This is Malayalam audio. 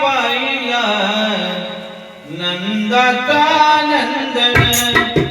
पाइया नंदता नंदन